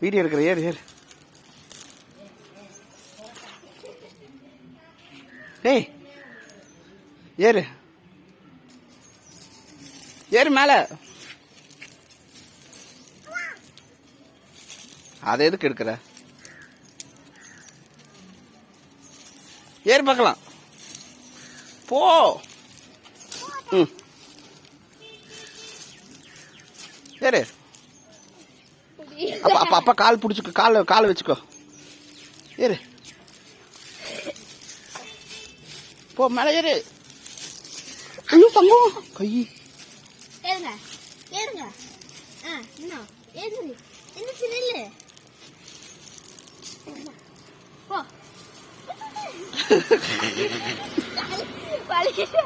Video எடுக்கிற ஏறு ஏறு. ஏய் ஏறு. ஏறு மேல. அதை எதுக்கு எடுக்கிற? ஏறு பார்க்கலாம். போ. ம். ஏறு. அப்பா அப்பா அப்பா கால் பிடிச்சிக்கோ கால் கால் வச்சுக்கோ. ஏறு. போ மேலே ஏறு. ஐயோ தங்கம். கை. ஏறுங்க ஏறுங்க. ஆ இன்னும் ஏறு. எந்திரிச்சு நில்லு போ. வலிக்கிட்டு